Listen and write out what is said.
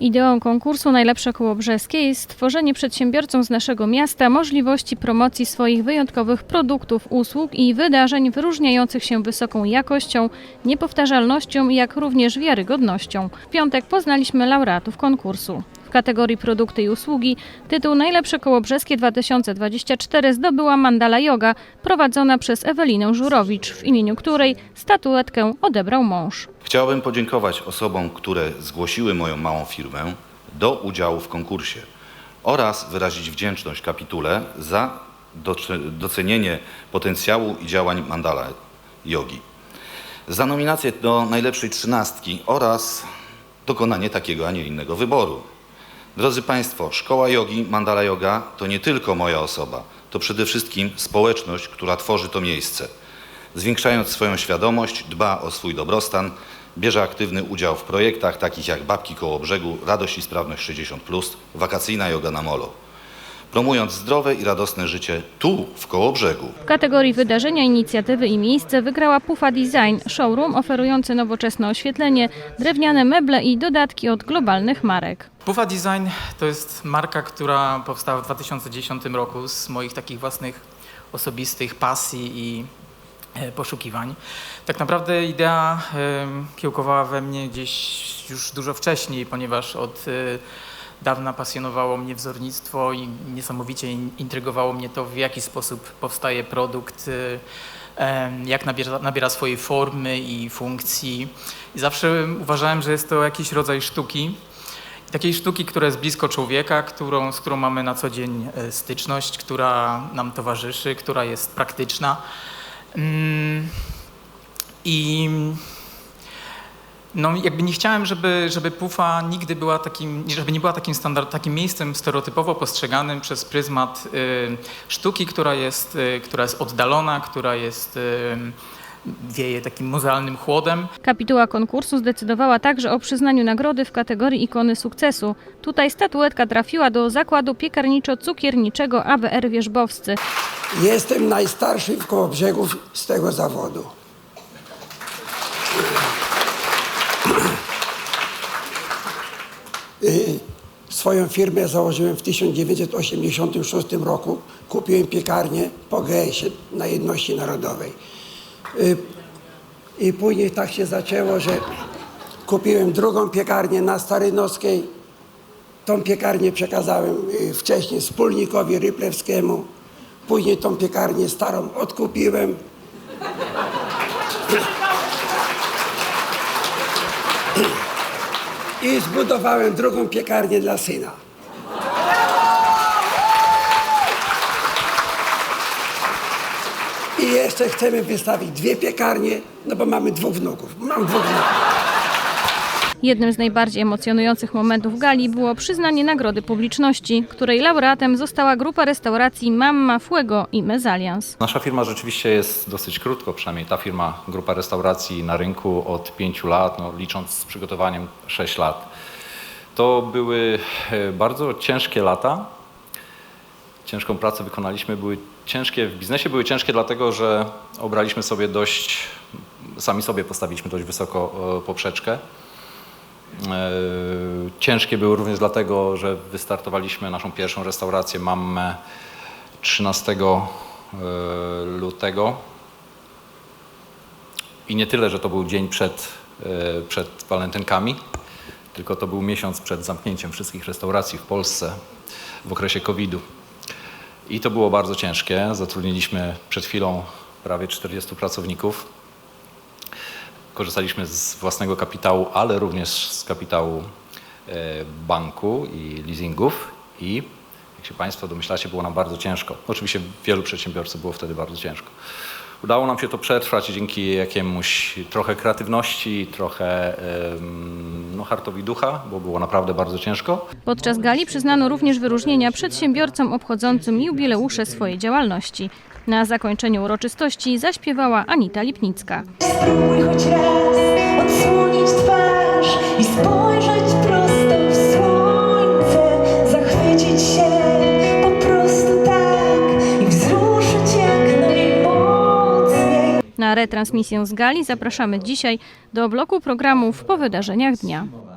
Ideą konkursu Najlepsze Koło Brzeskie jest stworzenie przedsiębiorcom z naszego miasta możliwości promocji swoich wyjątkowych produktów, usług i wydarzeń wyróżniających się wysoką jakością, niepowtarzalnością, jak również wiarygodnością. W piątek poznaliśmy laureatów konkursu. Kategorii produkty i usługi tytuł Najlepsze Koło Brzeskie 2024 zdobyła Mandala Yoga, prowadzona przez Ewelinę Żurowicz, w imieniu której statuetkę odebrał mąż. Chciałbym podziękować osobom, które zgłosiły moją małą firmę do udziału w konkursie oraz wyrazić wdzięczność kapitule za docenienie potencjału i działań Mandala Yogi. Za nominację do najlepszej trzynastki oraz dokonanie takiego, a nie innego wyboru. Drodzy Państwo, Szkoła Jogi Mandala Yoga to nie tylko moja osoba, to przede wszystkim społeczność, która tworzy to miejsce. Zwiększając swoją świadomość, dba o swój dobrostan, bierze aktywny udział w projektach takich jak Babki Koło Brzegu, Radość i Sprawność 60+, Wakacyjna Yoga na Molo. Promując zdrowe i radosne życie tu, w Kołobrzegu. W kategorii wydarzenia, inicjatywy i miejsce wygrała Pufa Design, showroom oferujący nowoczesne oświetlenie, drewniane meble i dodatki od globalnych marek. Pufa Design to jest marka, która powstała w 2010 roku z moich takich własnych osobistych pasji i e, poszukiwań. Tak naprawdę idea kiełkowała we mnie gdzieś już dużo wcześniej, ponieważ od e, dawna pasjonowało mnie wzornictwo i niesamowicie in- intrygowało mnie to, w jaki sposób powstaje produkt, em, jak nabiera, nabiera swojej formy i funkcji. I zawsze uważałem, że jest to jakiś rodzaj sztuki, takiej sztuki, która jest blisko człowieka, którą, z którą mamy na co dzień e, styczność, która nam towarzyszy, która jest praktyczna. Mm, I no, jakby nie chciałem, żeby, żeby Pufa nigdy była takim, żeby nie była takim, standard, takim miejscem stereotypowo postrzeganym przez pryzmat y, sztuki, która jest, y, która jest oddalona, która jest, y, wieje takim muzealnym chłodem. Kapituła konkursu zdecydowała także o przyznaniu nagrody w kategorii ikony sukcesu. Tutaj statuetka trafiła do zakładu piekarniczo-cukierniczego AWR Wierzbowscy. Jestem najstarszy w Kołobrzegu z tego zawodu. Swoją firmę założyłem w 1986 roku. Kupiłem piekarnię po GS-ie na Jedności Narodowej. Y, I później tak się zaczęło, że kupiłem drugą piekarnię na Starynowskiej. Tą piekarnię przekazałem y, wcześniej wspólnikowi Ryplewskiemu. Później tą piekarnię starą odkupiłem. I zbudowałem drugą piekarnię dla syna. I jeszcze chcemy wystawić dwie piekarnie, no bo mamy dwóch wnuków. Mam dwóch wnuków. Jednym z najbardziej emocjonujących momentów gali było przyznanie nagrody publiczności, której laureatem została grupa restauracji Mamma Fuego i Mezalians. Nasza firma rzeczywiście jest dosyć krótko, przynajmniej ta firma, grupa restauracji na rynku od pięciu lat, no, licząc z przygotowaniem 6 lat. To były e, bardzo ciężkie lata. Ciężką pracę wykonaliśmy, były ciężkie, w biznesie były ciężkie dlatego, że obraliśmy sobie dość, sami sobie postawiliśmy dość wysoko e, poprzeczkę. E, Ciężkie były również dlatego, że wystartowaliśmy naszą pierwszą restaurację Mammę 13 e, lutego. I nie tyle, że to był dzień przed, e, przed walentynkami, tylko to był miesiąc przed zamknięciem wszystkich restauracji w Polsce w okresie COVID-u. I to było bardzo ciężkie. Zatrudniliśmy przed chwilą prawie 40 pracowników. Korzystaliśmy z własnego kapitału, ale również z kapitału e, banku i leasingów i jak się Państwo domyślacie, było nam bardzo ciężko. Oczywiście wielu przedsiębiorców było wtedy bardzo ciężko. Udało nam się to przetrwać dzięki jakiemuś trochę kreatywności, trochę no, hartowi ducha, bo było naprawdę bardzo ciężko. Podczas gali przyznano również wyróżnienia przedsiębiorcom obchodzącym jubileusze swojej działalności. Na zakończeniu uroczystości zaśpiewała Anita Lipnicka. Spróbuj choć raz retransmisję z gali zapraszamy dzisiaj do bloku programów po wydarzeniach dnia.